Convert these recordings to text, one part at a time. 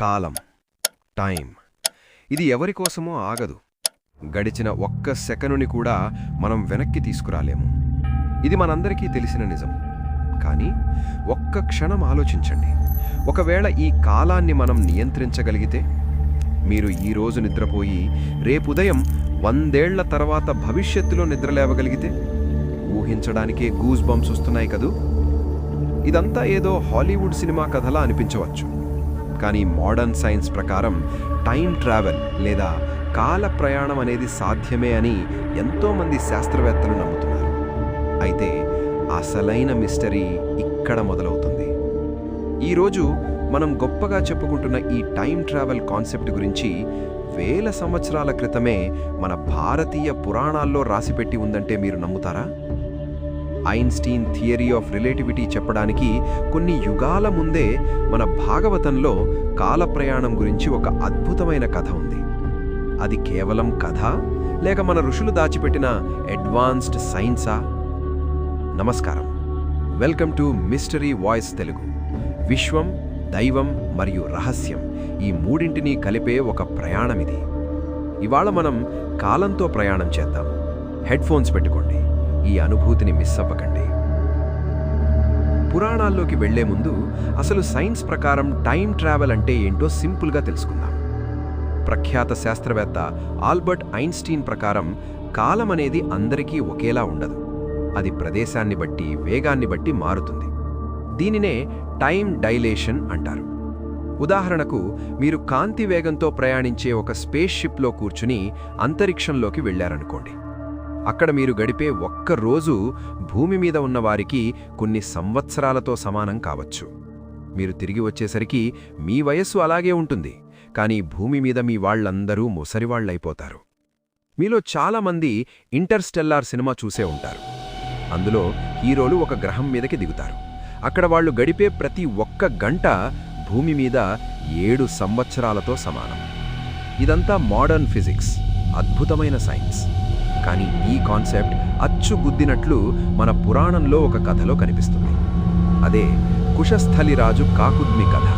కాలం time ఇది ఎవరి కోసమో ఆగదు. గడిచిన ఒక్క సెకనుని కూడా మనం వెనక్కి తీసుకురాలేము. ఇది మనందరికీ తెలిసిన నిజం. కానీ ఒక్క క్షణం ఆలోచించండి. ఒకవేళ ఈ కాలాన్ని మనం నియంత్రించగలిగితే మీరు ఈ రోజు నిద్రపోయి రేపుదయం వందేళ్ళ తర్వాత భవిష్యత్తులో నిద్రలేవగలిగితే ఊహించడానికే గూస్ బంప్స్ వస్తున్నాయి కదూ? ఇదంతా ఏదో హాలీవుడ్ సినిమా కథలా అనిపించవచ్చు. కానీ మోడర్న్ సైన్స్ ప్రకారం టైం ట్రావెల్ లేదా కాల ప్రయాణం అనేది సాధ్యమే అని ఎంతోమంది శాస్త్రవేత్తలు నమ్ముతున్నారు. అయితే అసలైన మిస్టరీ ఇక్కడ మొదలవుతుంది. ఈరోజు మనం గొప్పగా చెప్పుకుంటున్న ఈ టైం ట్రావెల్ కాన్సెప్ట్ గురించి వేల సంవత్సరాల క్రితమే మన భారతీయ పురాణాల్లో రాసిపెట్టి ఉందంటే మీరు నమ్ముతారా? ఐన్స్టీన్ థియరీ ఆఫ్ రిలేటివిటీ చెప్పడానికి కొన్ని యుగాల ముందే మన భాగవతంలో కాల ప్రయాణం గురించి ఒక అద్భుతమైన కథ ఉంది. అది కేవలం కథ? లేక మన ఋషులు దాచిపెట్టిన అడ్వాన్స్డ్ సైన్సా? నమస్కారం. Welcome to mystery voice Telugu. విశ్వం దైవం మరియు రహస్యం ఈ మూడింటిని కలిపే ఒక ప్రయాణం ఇది ఇవాళ మనం కాలంతో ప్రయాణం చేద్దాం. హెడ్ ఫోన్స్ పెట్టుకోండి. ఈ అనుభూతిని మిస్ అవ్వకండి. పురాణాల్లోకి వెళ్ళే ముందు అసలు సైన్స్ ప్రకారం టైం ట్రావెల్ అంటే ఏంటో సింపుల్గా తెలుసుకుందాం. ప్రఖ్యాత శాస్త్రవేత్త ఆల్బర్ట్ ఐన్స్టీన్ ప్రకారం కాలం అనేది అందరికీ ఒకేలా ఉండదు. అది ప్రదేశాన్ని బట్టి వేగాన్ని బట్టి మారుతుంది. దీనినే టైం డైలేషన్ అంటారు. ఉదాహరణకు మీరు కాంతి వేగంతో ప్రయాణించే ఒక స్పేస్ షిప్లో కూర్చుని అంతరిక్షంలోకి వెళ్ళారనుకోండి అక్కడ మీరు గడిపే ఒక్క రోజు భూమి మీద ఉన్నవారికి కొన్ని సంవత్సరాలతో సమానం కావచ్చు. మీరు తిరిగి వచ్చేసరికి మీ వయస్సు అలాగే ఉంటుంది కానీ భూమి మీద మీ వాళ్ళందరూ ముసరివాళ్ళైపోతారు మీలో చాలామంది ఇంటర్స్టెల్లార్ సినిమా చూసే ఉంటారు. అందులో హీరోలు ఒక గ్రహం మీదకి దిగుతారు. అక్కడ వాళ్ళు గడిపే ప్రతి ఒక్క గంట భూమి మీద ఏడు సంవత్సరాలతో సమానం. ఇదంతా మోడర్న్ ఫిజిక్స్ అద్భుతమైన సైన్స్. కానీ ఈ కాన్సెప్ట్ అచ్చుగుద్దినట్లు మన పురాణంలో ఒక కథలో కనిపిస్తుంది. అదే కుశస్థలి రాజు కాకుద్మి కథ.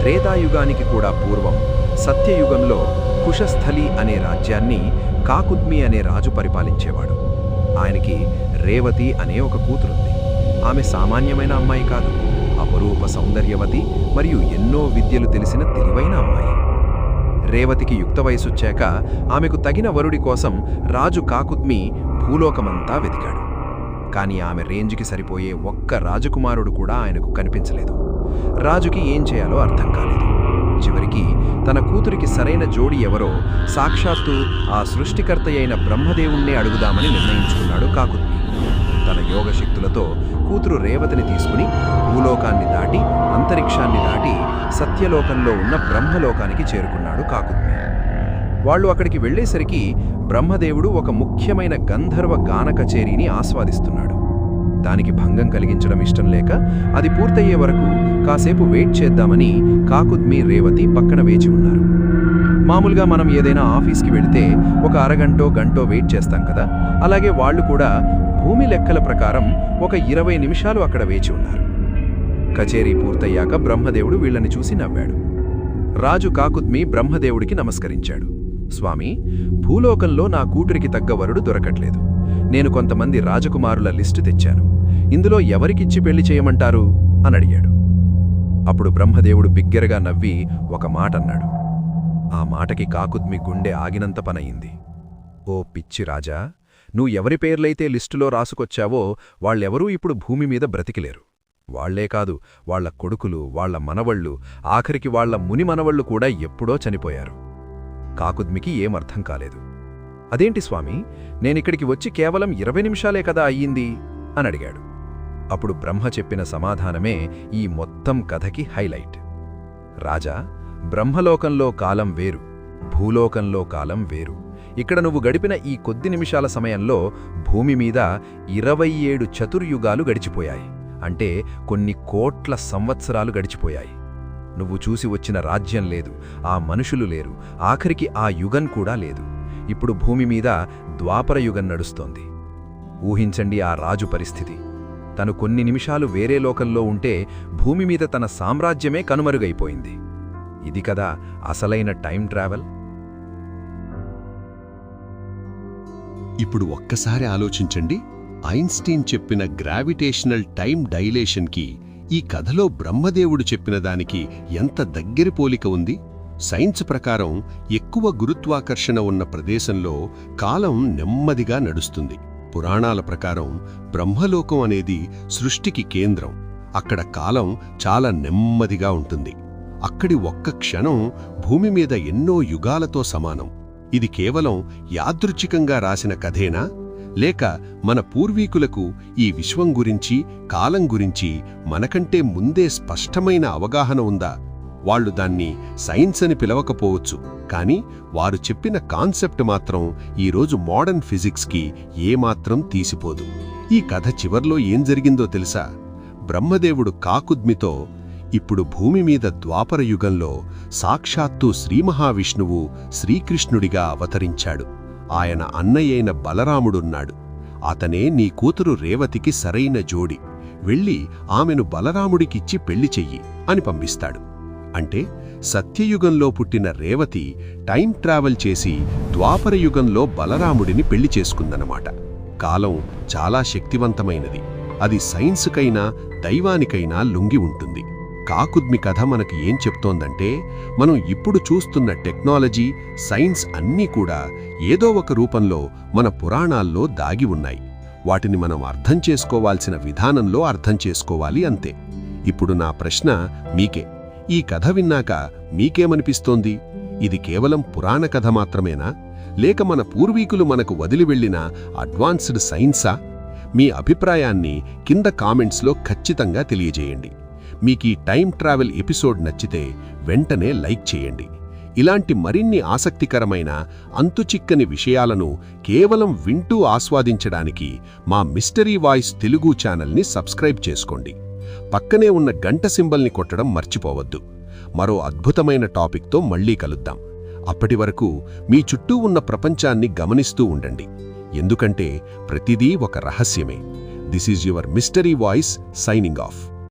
త్రేతాయుగానికి కూడా పూర్వం సత్యయుగంలో కుశస్థలి అనే రాజ్యాన్ని కాకుద్మి అనే రాజు పరిపాలించేవాడు. ఆయనకి రేవతి అనే ఒక కూతురుంది. ఆమె సామాన్యమైన అమ్మాయి కాదు. అపరూప సౌందర్యవతి మరియు ఎన్నో విద్యలు తెలిసిన తెలివైన అమ్మాయి. రేవతికి యుక్త వయసొచ్చాక ఆమెకు తగిన వరుడి కోసం రాజు కాకుద్మి భూలోకమంతా వెతికాడు. కాని ఆమె రేంజ్కి సరిపోయే ఒక్క రాజకుమారుడు కూడా ఆయనకు కనిపించలేదు. రాజుకి ఏం చేయాలో అర్థం కాలేదు. చివరికి తన కూతురికి సరైన జోడి ఎవరో సాక్షాత్తు ఆ సృష్టికర్త అయిన బ్రహ్మదేవుణ్ణే అడుగుదామని నిర్ణయించుకున్నాడు కాకుద్మి తన యోగశక్తులతో కూతురు రేవతిని తీసుకుని భూలోకాన్ని దాటి అంతరిక్షాన్ని దాటి సత్యలోకంలో ఉన్న బ్రహ్మలోకానికి చేరుకున్నాడు కాకుత్మి. వాళ్ళు అక్కడికి వెళ్ళేసరికి బ్రహ్మదేవుడు ఒక ముఖ్యమైన గంధర్వ గాన కచేరీని ఆస్వాదిస్తున్నాడు. దానికి భంగం కలిగించడం ఇష్టం లేక అది పూర్తయ్యే వరకు కాసేపు వెయిట్ చేద్దామని కాకుద్మి రేవతి పక్కన వేచి ఉన్నారు. మామూలుగా మనం ఏదైనా ఆఫీస్కి వెళితే ఒక అరగంటో గంటో వెయిట్ చేస్తాం కదా? అలాగే వాళ్ళు కూడా భూమి లెక్కల ప్రకారం ఒక ఇరవై నిమిషాలు అక్కడ వేచి ఉన్నారు. కచేరీ పూర్తయ్యాక బ్రహ్మదేవుడు వీళ్ళని చూసి నవ్వాడు. రాజు కాకుద్మి బ్రహ్మదేవుడికి నమస్కరించాడు. స్వామి భూలోకంలో నా కూతురికి తగ్గ వరుడు దొరకట్లేదు. నేను కొంతమంది రాజకుమారుల లిస్టు తెచ్చాను. ఇందులో ఎవరికిచ్చి పెళ్ళి చేయమంటారు? అని అడిగాడు. అప్పుడు బ్రహ్మదేవుడు బిగ్గరగా నవ్వి ఒక మాట అన్నాడు. ఆ మాటకి కాకుద్మి గుండె ఆగినంత పనయింది. ఓ పిచ్చి రాజా నువ్వు ఎవరి పేర్లైతే లిస్టులో రాసుకొచ్చావో వాళ్ళెవరూ ఇప్పుడు భూమి మీద బ్రతికిలేరు. వాళ్ళే కాదు వాళ్ళ కొడుకులు వాళ్ళ మనవళ్ళు ఆఖరికి వాళ్ళ ముని మనవళ్ళు కూడా ఎప్పుడో చనిపోయారు. కాకుద్మికి ఏమర్థం కాలేదు. అదేంటి స్వామి నేనిక్కడికి వచ్చి కేవలం ఇరవై నిమిషాలే కదా అయ్యింది? అని అడిగాడు. అప్పుడు బ్రహ్మ చెప్పిన సమాధానమే ఈ మొత్తం కథకి హైలైట్. రాజా బ్రహ్మలోకంలో కాలం వేరు భూలోకంలో కాలం వేరు. ఇక్కడ నువ్వు గడిపిన ఈ కొద్ది నిమిషాల సమయంలో భూమి మీద ఇరవై ఏడు చతుర్యుగాలు గడిచిపోయాయి. అంటే కొన్ని కోట్ల సంవత్సరాలు గడిచిపోయాయి. నువ్వు చూసి వచ్చిన రాజ్యం లేదు ఆ మనుషులు లేరు ఆఖరికి ఆ యుగం కూడా లేదు. ఇప్పుడు భూమి మీద ద్వాపర యుగం నడుస్తోంది. ఊహించండి ఆ రాజు పరిస్థితి. తను కొన్ని నిమిషాలు వేరే లోకంలో ఉంటే భూమి మీద తన సామ్రాజ్యమే కనుమరుగైపోయింది. ఇది కదా అసలైన టైం ట్రావెల్? ఇప్పుడు ఒక్కసారి ఆలోచించండి. ఐన్స్టీన్ చెప్పిన గ్రావిటేషనల్ టైం డైలేషన్కి ఈ కథలో బ్రహ్మదేవుడు చెప్పిన దానికి ఎంత దగ్గరి పోలిక ఉంది? సైన్స్ ప్రకారం ఎక్కువ గురుత్వాకర్షణ ఉన్న ప్రదేశంలో కాలం నెమ్మదిగా నడుస్తుంది. పురాణాల ప్రకారం బ్రహ్మలోకం అనేది సృష్టికి కేంద్రం. అక్కడ కాలం చాలా నెమ్మదిగా ఉంటుంది. అక్కడి ఒక్క క్షణం భూమి మీద ఎన్నో యుగాలతో సమానం. ఇది కేవలం యాదృచ్ఛికంగా రాసిన కథేనా? లేక మన పూర్వీకులకు ఈ విశ్వం గురించి కాలం గురించి మనకంటే ముందే స్పష్టమైన అవగాహన ఉందా? వాళ్ళు దాన్ని సైన్స్ అని పిలవకపోవచ్చు కానీ వారు చెప్పిన కాన్సెప్ట్ మాత్రం ఈరోజు మోడర్న్ ఫిజిక్స్కి ఏమాత్రం తీసిపోదు. ఈ కథ చివర్లో ఏం జరిగిందో తెలుసా? బ్రహ్మదేవుడు కాకుద్మితో ఇప్పుడు భూమి మీద ద్వాపర యుగంలో సాక్షాత్తు శ్రీ మహావిష్ణువు శ్రీకృష్ణుడిగా అవతరించాడు. ఆయన అన్నయ్యైన బలరాముడున్నాడు. అతనే నీ కూతురు రేవతికి సరైన జోడి. వెళ్ళి ఆమెను బలరాముడికిచ్చి పెళ్ళి చెయ్యి అని పంపిస్తాడు. అంటే సత్యయుగంలో పుట్టిన రేవతి టైం ట్రావెల్ చేసి ద్వాపర యుగంలో బలరాముడిని పెళ్ళి చేసుకుందనమాట కాలం చాలా శక్తివంతమైనది. అది సైన్సుకైనా దైవానికైనా లొంగి ఉంటుంది. కాకుద్మి కథ మనకు ఏం చెప్తోందంటే మనం ఇప్పుడు చూస్తున్న టెక్నాలజీ సైన్స్ అన్నీ కూడా ఏదో ఒక రూపంలో మన పురాణాల్లో దాగి ఉన్నాయి. వాటిని మనం అర్థం చేసుకోవాల్సిన విధానంలో అర్థం చేసుకోవాలి అంతే. ఇప్పుడు నా ప్రశ్న మీకే. ఈ కథ విన్నాక మీకేమనిపిస్తోంది? ఇది కేవలం పురాణ కథ మాత్రమేనా? లేక మన పూర్వీకులు మనకు వదిలి వెళ్ళిన అడ్వాన్స్డ్ సైన్సా? మీ అభిప్రాయాన్ని కింద కామెంట్స్లో ఖచ్చితంగా తెలియజేయండి. మీకు ఈ టైం ట్రావెల్ ఎపిసోడ్ నచ్చితే వెంటనే లైక్ చేయండి. ఇలాంటి మరిన్ని ఆసక్తికరమైన అంతుచిక్కని విషయాలను కేవలం వింటూ ఆస్వాదించడానికి మా మిస్టరీ వాయిస్ తెలుగు ఛానల్ని సబ్స్క్రైబ్ చేసుకోండి. పక్కనే ఉన్న గంట సింబల్ని కొట్టడం మర్చిపోవద్దు. మరో అద్భుతమైన టాపిక్తో మళ్ళీ కలుద్దాం. అప్పటి వరకు మీ చుట్టూ ఉన్న ప్రపంచాన్ని గమనిస్తూ ఉండండి. ఎందుకంటే ప్రతిదీ ఒక రహస్యమే. This is your mystery voice signing off